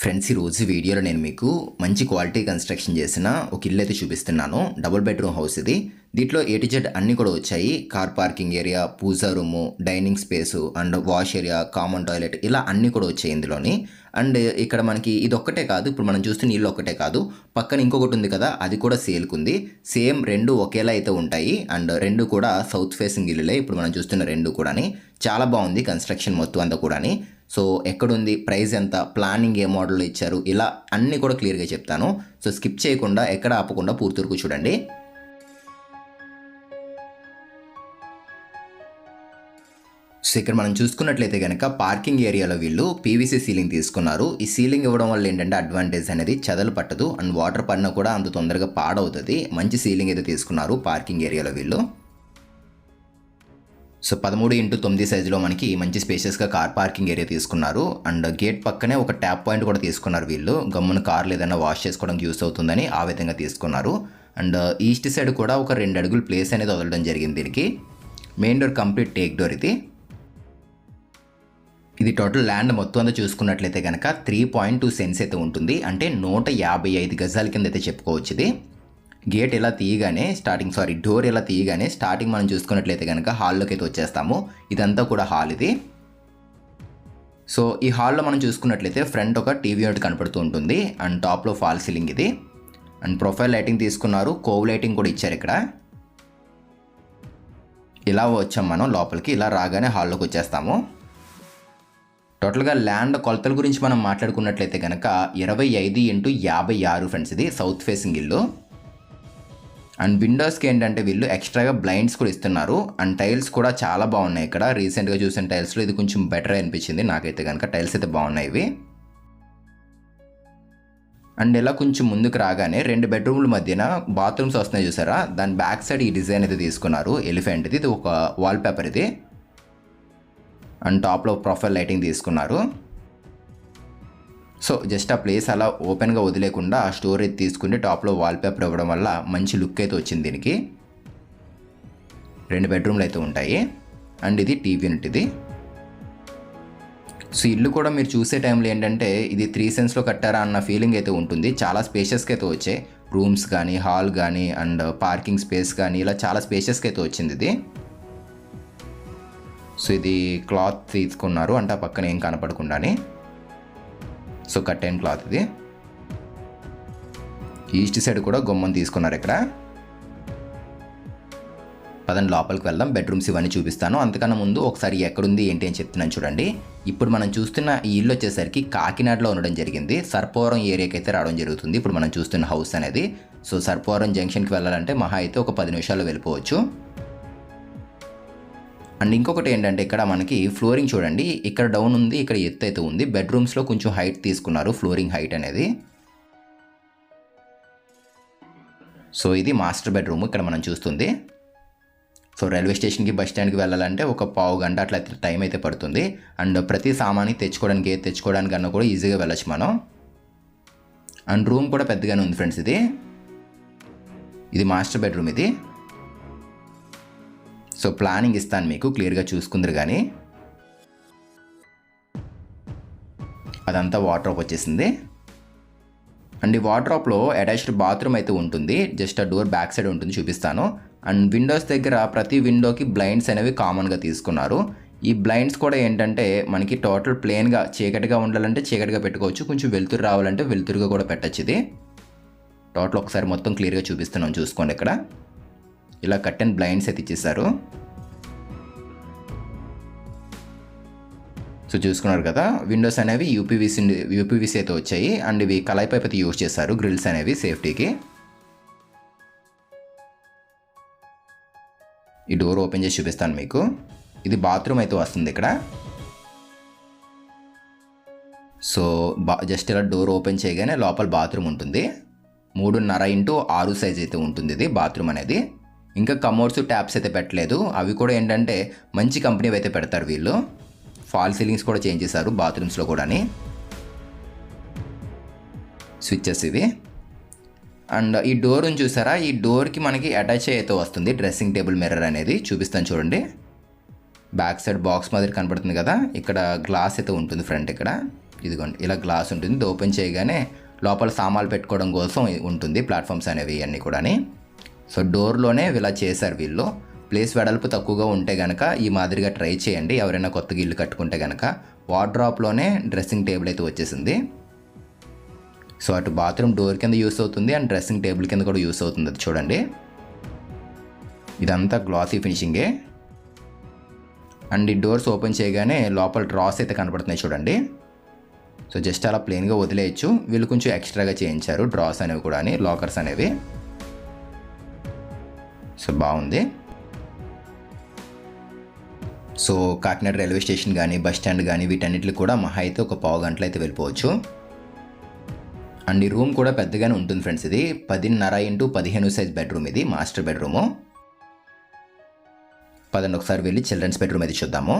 Friends ఈరోజు వీడియోలో నేను మీకు మంచి క్వాలిటీ కన్స్ట్రక్షన్ చేసిన ఒక ఇల్లు అయితే చూపిస్తున్నాను. డబుల్ బెడ్రూమ్ హౌస్ ఇది. దీంట్లో ఏ జెడ్ అన్నీ కూడా వచ్చాయి. Car parking area puja room dining space and wash area common toilet ఇలా అన్నీ కూడా వచ్చాయి ఇందులోని. అండ్ ఇక్కడ మనకి ఇది ఒక్కటే కాదు. ఇప్పుడు మనం చూస్తున్న ఇల్లు ఒక్కటే కాదు. పక్కన ఇంకొకటి ఉంది కదా అది కూడా సేల్కుంది సేమ్ రెండు ఒకేలా అయితే ఉంటాయి. అండ్ రెండు కూడా సౌత్ ఫేసింగ్ ఇల్లులే. ఇప్పుడు మనం చూస్తున్న రెండు కూడాని. చాలా బాగుంది కన్స్ట్రక్షన్ మొత్తం అంతా కూడాని. సో ఎక్కడుంది ప్రైస్ ఎంత ప్లానింగ్ ఏ మోడల్లో ఇచ్చారు ఇలా అన్నీ కూడా క్లియర్గా చెప్తాను. సో స్కిప్ చేయకుండా ఎక్కడ ఆపకుండా పూర్తి వరకు చూడండి. సో ఇక్కడ మనం చూసుకున్నట్లయితే కనుక పార్కింగ్ ఏరియాలో వీళ్ళు పీవీసీ సీలింగ్ తీసుకున్నారు. ఈ సీలింగ్ ఇవ్వడం వల్ల ఏంటంటే అడ్వాంటేజ్ అనేది చెదలు పట్టదు. అండ్ వాటర్ పడినా కూడా అంత తొందరగా పాడవుతుంది. మంచి సీలింగ్ అయితే తీసుకున్నారు పార్కింగ్ ఏరియాలో వీళ్ళు. సో పదమూడు ఇంటూ తొమ్మిది సైజులో మనకి మంచి స్పేషియస్గా కార్ పార్కింగ్ ఏరియా తీసుకున్నారు. అండ్ గేట్ పక్కనే ఒక ట్యాప్ పాయింట్ కూడా తీసుకున్నారు వీళ్ళు. గమ్మున కార్లు ఏదైనా వాష్ చేసుకోవడానికి యూస్ అవుతుందని ఆ విధంగా తీసుకున్నారు. అండ్ ఈస్ట్ సైడ్ కూడా ఒక రెండు అడుగులు ప్లేస్ అనేది వదలడం జరిగింది దీనికి. Main door complete teak door ఇది. ఇది టోటల్ ల్యాండ్ మొత్తం అంతా చూసుకున్నట్లయితే కనుక త్రీ పాయింట్ టూ సెన్స్ అయితే ఉంటుంది. అంటే నూట యాభై ఐదు గజాల కింద అయితే చెప్పుకోవచ్చు ఇది. గేట్ ఇలా తీయగానే స్టార్టింగ్ సారీ డోర్ ఇలా తీయగానే స్టార్టింగ్ మనం చూసుకున్నట్లయితే కనుక హాల్లోకి అయితే వచ్చేస్తాము. ఇదంతా కూడా హాల్ ఇది. సో ఈ హాల్లో మనం చూసుకున్నట్లయితే ఫ్రంట్ ఒక టీవీ యూనిట్ కనపడుతూ ఉంటుంది. అండ్ టాప్లో ఫాల్ సీలింగ్ ఇది. అండ్ ప్రొఫైల్ లైటింగ్ తీసుకున్నారు. కోవ్ లైటింగ్ కూడా ఇచ్చారు ఇక్కడ. ఇలా వచ్చాం మనం లోపలికి. ఇలా రాగానే హాల్లోకి వచ్చేస్తాము. టోటల్గా ల్యాండ్ కొలతల గురించి మనం మాట్లాడుకున్నట్లయితే కనుక ఇరవై ఐదు ఇంటూ యాభై ఆరు ఫ్రెండ్స్ ఇది. సౌత్ ఫేసింగ్ ఇల్లు. అండ్ విండోస్కి ఏంటంటే వీళ్ళు ఎక్స్ట్రాగా బ్లైండ్స్ కూడా ఇస్తున్నారు. అండ్ టైల్స్ కూడా చాలా బాగున్నాయి ఇక్కడ. రీసెంట్గా చూసిన టైల్స్లో ఇది కొంచెం బెటర్ అనిపించింది. నాకైతే కనుక టైల్స్ అయితే బాగున్నాయి ఇవి. అండ్ ఇలా కొంచెం ముందుకు రాగానే రెండు బెడ్రూమ్ల మధ్యన బాత్రూమ్స్ వస్తున్నాయి చూసారా? దాని బ్యాక్ సైడ్ ఈ డిజైన్ అయితే తీసుకున్నారు. ఎలిఫెంట్ ఇది ఒక వాల్ పేపర్ ఇది అండ్ టాప్లో ప్రొఫైల్ లైటింగ్ తీసుకున్నారు. సో జస్ట్ ఆ ప్లేస్ అలా ఓపెన్గా వదిలేకుండా ఆ స్టోరేజ్ తీసుకుని టాప్లో వాల్పేపర్ ఇవ్వడం వల్ల మంచి లుక్ అయితే వచ్చింది దీనికి. రెండు బెడ్రూమ్లు అయితే ఉంటాయి. అండ్ ఇది టీవీ యూనిట్ ఇది. సో ఇల్లు కూడా మీరు చూసే టైంలో ఏంటంటే ఇది త్రీ సెన్స్లో కట్టారా అన్న ఫీలింగ్ అయితే ఉంటుంది. చాలా స్పేషియస్గా అయితే వచ్చాయి. రూమ్స్ కానీ హాల్ కానీ అండ్ పార్కింగ్ స్పేస్ కానీ ఇలా చాలా స్పేషియస్గా అయితే వచ్చింది ఇది. సో ఇది క్లాత్ తీసుకున్నారు. అంటే ఆ పక్కన ఏం కనపడకుండానే. సో కట్టెన్ క్లాత్ ఇది. ఈస్ట్ సైడ్ కూడా గుమ్మం తీసుకున్నారు ఇక్కడ. పదండి లోపలికి వెళ్దాం. బెడ్రూమ్స్ ఇవన్నీ చూపిస్తాను. అంతకన్నా ముందు ఒకసారి ఎక్కడుంది ఏంటి అని చెప్తున్నాను చూడండి. ఇప్పుడు మనం చూస్తున్న ఈ ఇల్లు వచ్చేసరికి కాకినాడలో ఉండడం జరిగింది. సర్పవరం ఏరియాకి అయితే రావడం జరుగుతుంది. ఇప్పుడు మనం చూస్తున్న హౌస్ అనేది. సో సర్పవరం జంక్షన్కి వెళ్ళాలంటే మహా అయితే ఒక పది నిమిషాల్లో వెళ్ళిపోవచ్చు. అండ్ ఇంకొకటి ఏంటంటే ఇక్కడ మనకి ఫ్లోరింగ్ చూడండి. ఇక్కడ డౌన్ ఉంది ఇక్కడ ఎత్తు అయితే ఉంది. బెడ్రూమ్స్లో కొంచెం హైట్ తీసుకున్నారు ఫ్లోరింగ్ హైట్ అనేది. సో ఇది మాస్టర్ బెడ్రూమ్ ఇక్కడ మనం చూస్తుంది. సో రైల్వే స్టేషన్కి బస్ స్టాండ్కి వెళ్ళాలంటే ఒక పావు గంట అట్లా టైం అయితే పడుతుంది. అండ్ ప్రతి సామాన్ని తెచ్చుకోవడానికి ఏది తెచ్చుకోవడానికి అన్నా కూడా ఈజీగా వెళ్ళొచ్చు మనం. అండ్ రూమ్ కూడా పెద్దగానే ఉంది ఫ్రెండ్స్ ఇది. ఇది మాస్టర్ బెడ్రూమ్ ఇది. సో ప్లానింగ్ ఇస్తాను మీకు క్లియర్గా చూసుకుందరు కానీ. అదంతా వాటర్ వచ్చేసింది. అండ్ ఈ వాటర్ అటాచ్డ్ బాత్రూమ్ అయితే ఉంటుంది జస్ట్ ఆ డోర్ బ్యాక్ సైడ్ ఉంటుంది చూపిస్తాను. అండ్ విండోస్ దగ్గర ప్రతి విండోకి బ్లైండ్స్ అనేవి కామన్గా తీసుకున్నారు. ఈ బ్లైండ్స్ కూడా ఏంటంటే మనకి టోటల్ ప్లెయిన్గా చీకటిగా ఉండాలంటే చీకటిగా పెట్టుకోవచ్చు కొంచెం వెలుతురు రావాలంటే వెలుతురుగా కూడా పెట్టచ్చు ఇది. టోటల్ ఒకసారి మొత్తం క్లియర్గా చూపిస్తున్నాం చూసుకోండి ఇక్కడ. ఇలా కట్టెన్ బ్లైండ్స్ అయితే ఇచ్చేసారు. సో చూసుకున్నారు కదా విండోస్ అనేవి యూపీవీసీ యూపీవీసీ అయితే వచ్చాయి. అండ్ ఇవి కలాయి పైప్ అయితే యూజ్ చేస్తారు గ్రిల్స్ అనేవి సేఫ్టీకి. ఈ డోర్ ఓపెన్ చేసి చూపిస్తాను మీకు. ఇది బాత్రూమ్ అయితే వస్తుంది ఇక్కడ. సో బా జస్ట్ ఇలా డోర్ ఓపెన్ చేయగానే లోపల బాత్రూమ్ ఉంటుంది. మూడున్నర ఇంటూ ఆరు సైజ్ అయితే ఉంటుంది ఇది బాత్రూమ్ అనేది. ఇంకా కమోడ్స్ ట్యాప్స్ అయితే పెట్టలేదు. అవి కూడా ఏంటంటే మంచి కంపెనీ అయితే పెడతారు వీళ్ళు. ఫాల్ సీలింగ్స్ కూడా చేంజ్ చేశారు బాత్రూమ్స్లో కూడాని. స్విచ్చెస్ ఇవి. అండ్ ఈ డోర్ చూసారా? ఈ డోర్కి మనకి అటాచ్ అయితే వస్తుంది. డ్రెస్సింగ్ టేబుల్ మిర్రర్ అనేది. చూపిస్తాను చూడండి. బ్యాక్ సైడ్ బాక్స్ మాదిరి కనపడుతుంది కదా? ఇక్కడ గ్లాస్ అయితే ఉంటుంది ఫ్రంట్ ఇక్కడ. ఇదిగోండి. ఇలా గ్లాస్ ఉంటుంది. ఓపెన్ చేయగానే లోపల సామాన్లు పెట్టుకోవడం కోసం ఉంటుంది. ప్లాట్ఫామ్స్ అనేవి అన్నీ కూడాని. సో డోర్లోనే ఇలా చేశారు వీళ్ళు. ప్లేస్ వెడల్పు తక్కువగా ఉంటే కనుక ఈ మాదిరిగా ట్రై చేయండి. ఎవరైనా కొత్తగా ఇల్లు కట్టుకుంటే కనుక వార్డ్రాప్లోనే డ్రెస్సింగ్ టేబుల్ అయితే వచ్చేసింది. సో అటు బాత్రూమ్ డోర్ కింద యూస్ అవుతుంది అండ్ డ్రెస్సింగ్ టేబుల్ కింద కూడా యూస్ అవుతుంది. అది చూడండి. ఇదంతా గ్లాసీ ఫినిషింగే. అండ్ ఈ డోర్స్ ఓపెన్ చేయగానే లోపల డ్రాస్ అయితే కనపడుతున్నాయి చూడండి. సో జస్ట్ అలా ప్లెయిన్గా వదిలేయచ్చు. వీళ్ళు కొంచెం ఎక్స్ట్రాగా చేయించారు డ్రాస్ అనేవి కూడా లాకర్స్ అనేవి. సో బాగుంది. సో కాకినాడ రైల్వే స్టేషన్ కానీ బస్ స్టాండ్ కానీ వీటన్నిటికి కూడా మహా అయితే ఒక పావు గంటలు అయితే వెళ్ళిపోవచ్చు. అండ్ ఈ రూమ్ కూడా పెద్దగానే ఉంటుంది ఫ్రెండ్స్ ఇది. పదిన్నర ఇంటూ పదిహేను సైజ్ బెడ్రూమ్ ఇది మాస్టర్ బెడ్రూము. పదండి ఒకసారి వెళ్ళి చిల్డ్రన్స్ బెడ్రూమ్ అయితే చూద్దాము.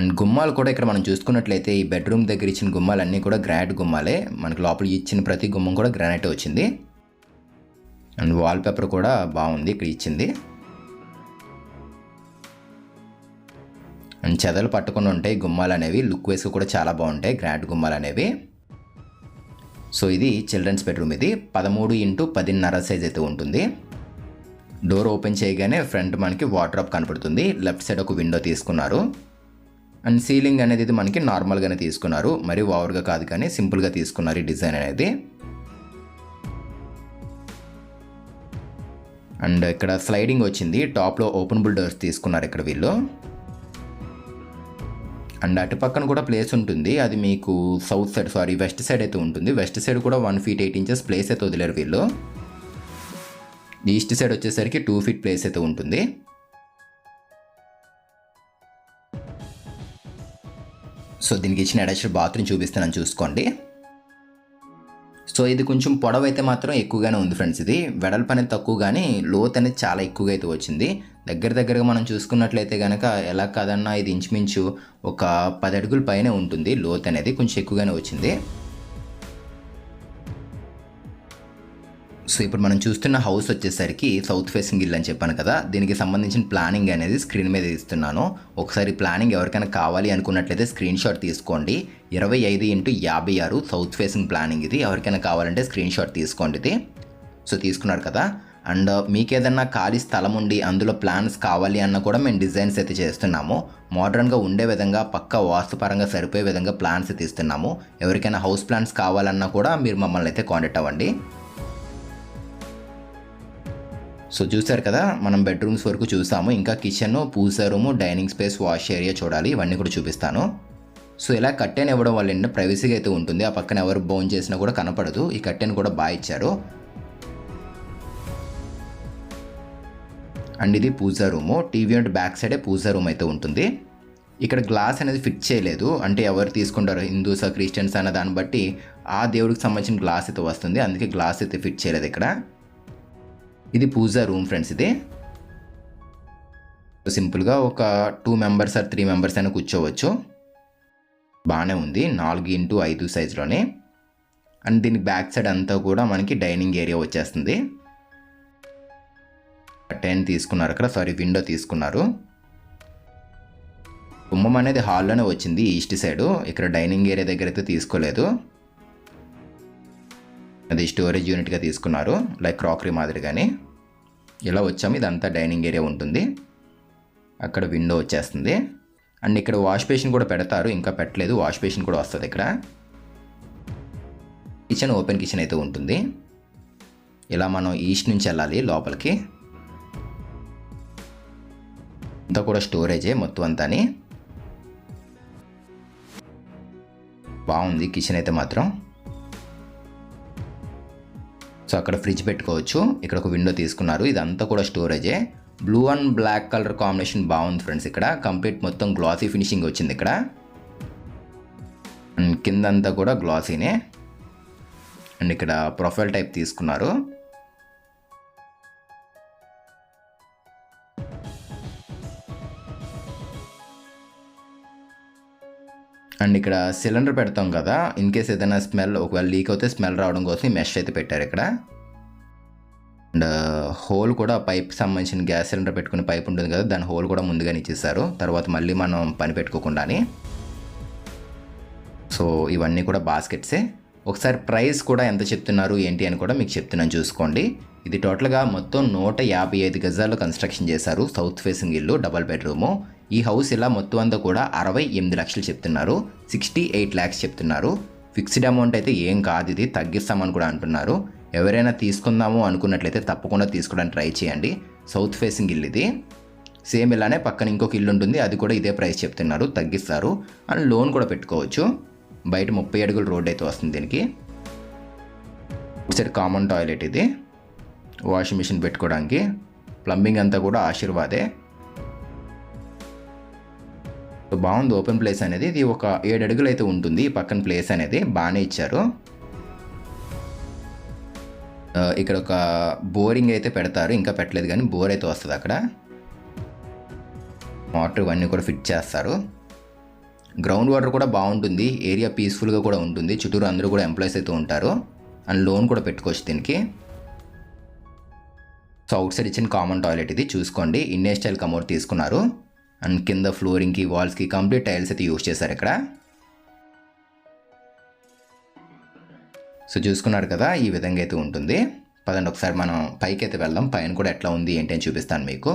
అండ్ గుమ్మాలు కూడా ఇక్కడ మనం చూసుకున్నట్లయితే ఈ బెడ్రూమ్ దగ్గర ఇచ్చిన గుమ్మాలన్నీ కూడా గ్రానైట్ గుమ్మాలే. మనకి లోపల ఇచ్చిన ప్రతి గుమ్మం కూడా గ్రానైట్ వచ్చింది. అండ్ వాల్ పేపర్ కూడా బాగుంది ఇక్కడ ఇచ్చింది. అండ్ చెదలు పట్టుకుని ఉంటాయి గుమ్మాలు అనేవి. లుక్ వేసి కూడా చాలా బాగుంటాయి గ్రాండ్ గుమ్మాలు అనేవి. సో ఇది చిల్డ్రన్స్ బెడ్రూమ్ ఇది. పదమూడు ఇంటూ పదిన్నర సైజ్ అయితే ఉంటుంది. డోర్ ఓపెన్ చేయగానే ఫ్రంట్ మనకి వాటర్ కనపడుతుంది. లెఫ్ట్ సైడ్ ఒక విండో తీసుకున్నారు. అండ్ సీలింగ్ అనేది ఇది మనకి నార్మల్గానే తీసుకున్నారు. మరి ఓవర్గా కాదు కానీ సింపుల్గా తీసుకున్నారు ఈ డిజైన్ అనేది. అండ్ ఇక్కడ స్లైడింగ్ వచ్చింది. టాప్లో ఓపెనబుల్ డోర్స్ తీసుకున్నారు ఇక్కడ వీళ్ళు. అండ్ అటు పక్కన కూడా ప్లేస్ ఉంటుంది. అది మీకు south side sorry west side అయితే ఉంటుంది. వెస్ట్ సైడ్ కూడా one feet eight inches place అయితే వదిలేరు వీళ్ళు. ఈస్ట్ సైడ్ వచ్చేసరికి టూ ఫీట్ ప్లేస్ అయితే ఉంటుంది. సో దీనికి ఇచ్చిన అటాచ్డ్ బాత్రూమ్ చూపిస్తున్నాను చూసుకోండి. సో ఇది కొంచెం పొడవు అయితే మాత్రం ఎక్కువగానే ఉంది ఫ్రెండ్స్ ఇది. వెడల్పు అనేది తక్కువ కానీ లోత్ అనేది చాలా ఎక్కువగా అయితే వచ్చింది. దగ్గర దగ్గరగా మనం చూసుకున్నట్లయితే కనుక ఎలా కాదన్నా ఇది ఇంచుమించు ఒక పది అడుగుల పైనే ఉంటుంది లోత్ అనేది కొంచెం ఎక్కువగానే వచ్చింది. సో ఇప్పుడు మనం చూస్తున్న హౌస్ వచ్చేసరికి సౌత్ ఫేసింగ్ ఇల్లు అని చెప్పాను కదా. దీనికి సంబంధించిన ప్లానింగ్ అనేది స్క్రీన్ మీద ఇస్తున్నాను. ఒకసారి ప్లానింగ్ ఎవరికైనా కావాలి అనుకున్నట్లయితే స్క్రీన్ షాట్ తీసుకోండి. ఇరవై ఐదు ఇంటూ యాభై ఆరు సౌత్ ఫేసింగ్ ప్లానింగ్ ఇది. ఎవరికైనా కావాలంటే స్క్రీన్ షాట్ తీసుకోండి ఇది. సో తీసుకున్నారు కదా. అండ్ మీకు ఏదన్నా ఖాళీ స్థలం ఉండి అందులో ప్లాన్స్ కావాలి అన్న కూడా మేము డిజైన్స్ అయితే చేస్తున్నాము. మోడర్న్గా ఉండే విధంగా పక్క వాస్తుపరంగా సరిపోయే విధంగా ప్లాన్స్ అయితే ఇస్తున్నాము. ఎవరికైనా హౌస్ ప్లాన్స్ కావాలన్నా కూడా మీరు మమ్మల్ని అయితే కాంటాక్ట్ అవ్వండి. సో చూసారు కదా మనం బెడ్రూమ్స్ వరకు చూసాము ఇంకా kitchen puja room dining space wash area చూడాలి. ఇవన్నీ కూడా చూపిస్తాను. సో ఇలా కట్టెన్ ఇవ్వడం వల్ల ఏంటంటే ప్రైవసీగా అయితే ఉంటుంది. ఆ పక్కన ఎవరు బోన్ చేసినా కూడా కనపడదు. ఈ కట్టెన్ కూడా బాగా ఇచ్చారు. అండ్ ఇది పూజా రూము టీవీ అంటే బ్యాక్ సైడే పూజా రూమ్ అయితే ఉంటుంది. ఇక్కడ గ్లాస్ అనేది ఫిట్ చేయలేదు. అంటే ఎవరు తీసుకుంటారు? హిందూసా క్రిస్టియన్స్ అన్న దాన్ని బట్టి ఆ దేవుడికి సంబంధించిన గ్లాస్ అయితే వస్తుంది. అందుకే గ్లాస్ అయితే ఫిట్ చేయలేదు ఇక్కడ. ఇది పూజా రూమ్ ఫ్రెండ్స్ ఇది. సింపుల్గా ఒక two members or three members అయినా కూర్చోవచ్చు. బాగానే ఉంది నాలుగు ఇంటూ ఐదు సైజులోనే. అండ్ దీని బ్యాక్ సైడ్ అంతా కూడా మనకి డైనింగ్ ఏరియా వచ్చేస్తుంది. టెన్ తీసుకున్నారు అక్కడ సారీ విండో తీసుకున్నారు. గుమ్మం అనేది హాల్లోనే వచ్చింది ఈస్ట్ సైడ్. ఇక్కడ డైనింగ్ ఏరియా దగ్గర అయితే తీసుకోలేదు. అది స్టోరేజ్ యూనిట్గా తీసుకున్నారు లైక్ క్రాకరీ మాదిరిగానే. ఇలా వచ్చాము ఇదంతా డైనింగ్ ఏరియా ఉంటుంది. అక్కడ విండో వచ్చేస్తుంది. అండ్ ఇక్కడ వాష్ బేసిన్ కూడా పెడతారు ఇంకా పెట్టలేదు వాష్ బేసిన్ కూడా వస్తుంది ఇక్కడ. కిచెన్ ఓపెన్ కిచెన్ అయితే ఉంటుంది. ఇలా మనం ఈస్ట్ నుంచి వెళ్ళాలి లోపలికి. అంతా కూడా స్టోరేజే మొత్తం అంతాని. బాగుంది కిచెన్ అయితే మాత్రం. సో అక్కడ ఫ్రిడ్జ్ పెట్టుకోవచ్చు. ఇక్కడ ఒక విండో తీసుకున్నారు. ఇదంతా కూడా స్టోరేజే. Blue and black colour combination బాగుంది ఫ్రెండ్స్ ఇక్కడ. కంప్లీట్ మొత్తం గ్లాసీ ఫినిషింగ్ వచ్చింది ఇక్కడ. అండ్ కిందంతా కూడా గ్లాసీనే అండ్ ఇక్కడ ప్రొఫైల్ టైప్ తీసుకున్నారు. అండ్ ఇక్కడ సిలిండర్ పెడతాం కదా ఇన్ కేస్ ఏదైనా స్మెల్ ఒకవేళ లీక్ అవుతే స్మెల్ రావడం కోసం ఈ మెష్ అయితే పెట్టారు ఇక్కడ. అండ్ uh, హోల్ కూడా పైప్ సంబంధించిన గ్యాస్ సిలిండర్ పెట్టుకునే పైప్ ఉంటుంది కదా దాని హోల్ కూడా ముందుగానే ఇచ్చేసారు. తర్వాత మళ్ళీ మనం పని పెట్టుకోకుండానే. సో ఇవన్నీ కూడా బాస్కెట్సే ఒకసారి ప్రైస్ కూడా ఎంత చెప్తున్నారు ఏంటి అని కూడా మీకు చెప్తున్నాను చూసుకోండి. ఇది టోటల్గా మొత్తం నూట యాభై ఐదు గజాల్లో కన్స్ట్రక్షన్ చేశారు సౌత్ ఫేసింగ్ ఇల్లు డబల్ బెడ్రూము ఈ హౌస్ ఇలా మొత్తం అంతా కూడా అరవై ఎనిమిది లక్షలు చెప్తున్నారు. సిక్స్టీ ఎయిట్ ల్యాక్స్ చెప్తున్నారు. ఫిక్స్డ్ అమౌంట్ అయితే ఏం కాదు ఇది తగ్గిస్తామని కూడా అంటున్నారు. ఎవరైనా తీసుకుందాము అనుకున్నట్లయితే తప్పకుండా తీసుకోవడానికి ట్రై చేయండి. సౌత్ ఫేసింగ్ ఇల్లు ఇది. సేమ్ ఇలానే పక్కన ఇంకొక ఇల్లు ఉంటుంది అది కూడా ఇదే ప్రైస్ చెప్తున్నారు తగ్గిస్తారు. అండ్ లోన్ కూడా పెట్టుకోవచ్చు. బయట ముప్పై అడుగుల రోడ్ అయితే వస్తుంది దీనికి. ఒకసారి కామన్ టాయిలెట్ ఇది. వాషింగ్ మిషన్ పెట్టుకోవడానికి. ప్లంబింగ్ అంతా కూడా ఆశీర్వాదే. సో బాగుంది ఓపెన్ ప్లేస్ అనేది. ఇది ఒక ఏడు అడుగులు అయితే ఉంటుంది పక్కన ప్లేస్ అనేది బాగానే ఇచ్చారు. ఇక్కడ ఒక బోరింగ్ అయితే పెడతారు. ఇంకా పెట్టలేదు కానీ బోర్ అయితే వస్తుంది అక్కడ. వాటర్ ఇవన్నీ కూడా ఫిట్ చేస్తారు. గ్రౌండ్ వాటర్ కూడా బాగుంటుంది. ఏరియా పీస్ఫుల్గా కూడా ఉంటుంది. చుట్టూరు అందరూ కూడా ఎంప్లాయీస్ అయితే ఉంటారు. అండ్ లోన్ కూడా పెట్టుకోవచ్చు దీనికి. సో అవుట్ సైడ్ ఇచ్చిన కామన్ టాయిలెట్ ఇది. చూసుకోండి. ఇండియన్ స్టైల్ కమోడ్ తీసుకున్నారు. అండ్ కింద ఫ్లోరింగ్కి వాల్స్కి కంప్లీట్ టైల్స్ అయితే యూస్ చేశారు ఇక్కడ. సో చూసుకున్నారు కదా ఈ విధంగా అయితే ఉంటుంది. పదండి ఒకసారి మనం పైకి అయితే వెళ్దాం. పైన కూడా ఎట్లా ఉంది ఏంటి అని చూపిస్తాను మీకు.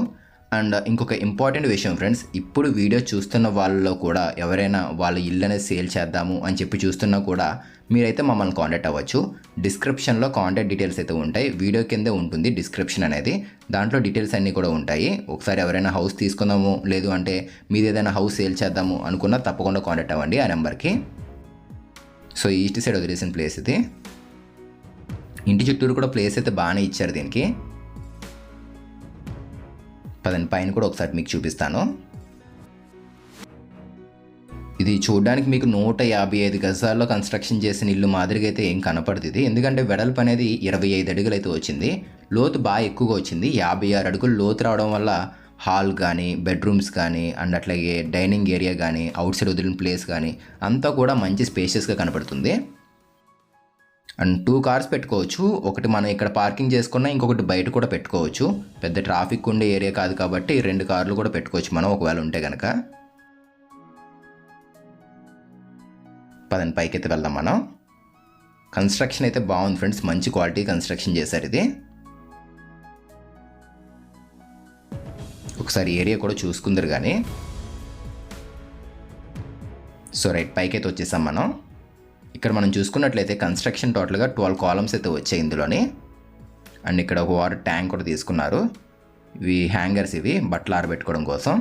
అండ్ ఇంకొక ఇంపార్టెంట్ విషయం ఫ్రెండ్స్ ఇప్పుడు వీడియో చూస్తున్న వాళ్ళలో కూడా ఎవరైనా వాళ్ళ ఇల్లు అనేది సేల్ చేద్దాము అని చెప్పి చూస్తున్నా కూడా మీరైతే మమ్మల్ని కాంటాక్ట్ అవ్వచ్చు. డిస్క్రిప్షన్లో కాంటాక్ట్ డీటెయిల్స్ అయితే ఉంటాయి. వీడియో కిందే ఉంటుంది డిస్క్రిప్షన్ అనేది. దాంట్లో డీటెయిల్స్ అన్నీ కూడా ఉంటాయి. ఒకసారి ఎవరైనా హౌస్ తీసుకుందాము లేదు అంటే మీది ఏదైనా హౌస్ సేల్ చేద్దాము అనుకున్నా తప్పకుండా కాంటాక్ట్ అవ్వండి ఆ నెంబర్కి. సో ఈస్ట్ సైడ్ వదిలేసిన ప్లేస్ ఇది. ఇంటి చుట్టూరు కూడా ప్లేస్ అయితే బాగానే ఇచ్చారు దీనికి. పదండి పైన కూడా ఒకసారి మీకు చూపిస్తాను. ఇది చూడడానికి మీకు నూట యాభై ఐదు గజాల్లో కన్స్ట్రక్షన్ చేసిన ఇల్లు మాదిరిగా అయితే ఏం కనపడుతుంది ఇది. ఎందుకంటే వెడల్పు అనేది ఇరవై ఐదు అడుగులు అయితే వచ్చింది. లోతు బాగా ఎక్కువగా వచ్చింది. యాభై ఆరు అడుగులు లోతు రావడం వల్ల హాల్ కానీ బెడ్రూమ్స్ కానీ అండ్ అట్లాగే డైనింగ్ ఏరియా కానీ అవుట్ సైడ్ వదిలిన ప్లేస్ కానీ అంతా కూడా మంచి స్పేషియస్గా కనపడుతుంది. అండ్ టూ కార్స్ పెట్టుకోవచ్చు. ఒకటి మనం ఇక్కడ పార్కింగ్ చేసుకున్నా ఇంకొకటి బయట కూడా పెట్టుకోవచ్చు. పెద్ద ట్రాఫిక్ ఉండే ఏరియా కాదు కాబట్టి రెండు కార్లు కూడా పెట్టుకోవచ్చు మనం ఒకవేళ ఉంటే కనుక పదని పైకి అయితే వెళ్దాం మనం. కన్స్ట్రక్షన్ అయితే బాగుంది ఫ్రెండ్స్ మంచి క్వాలిటీ కన్స్ట్రక్షన్ చేశారు ఇది. ఒకసారి ఏరియా కూడా చూసుకుందరు కానీ సో రైట్ పైకి అయితే వచ్చేసాం మనం. ఇక్కడ మనం చూసుకున్నట్లయితే కన్స్ట్రక్షన్ టోటల్గా ట్వెల్వ్ కాలమ్స్ అయితే వచ్చాయి ఇందులోని. అండ్ ఇక్కడ ఒక వాటర్ ట్యాంక్ కూడా తీసుకున్నారు. ఇవి హ్యాంగర్స్ ఇవి బట్టలు ఆరబెట్టుకోవడం కోసం.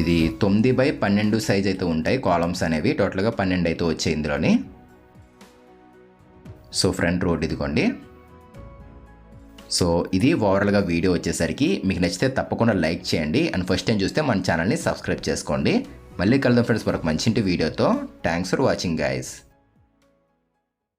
ఇది తొమ్మిది బై పన్నెండు సైజ్ అయితే ఉంటాయి కాలమ్స్ అనేవి. టోటల్గా పన్నెండు అయితే వచ్చాయి ఇందులోని. సో ఫ్రంట్ రోడ్ ఇదిగోండి. సో ఇది ఓవరాల్గా వీడియో వచ్చేసరికి. మీకు నచ్చితే తప్పకుండా లైక్ చేయండి. అండ్ ఫస్ట్ టైం చూస్తే మన ఛానల్ని సబ్స్క్రైబ్ చేసుకోండి. మళ్ళీ కలుద్దాం ఫ్రెండ్స్ మరొక మంచి వీడియోతో థ్యాంక్స్ ఫర్ వాచింగ్ గైస్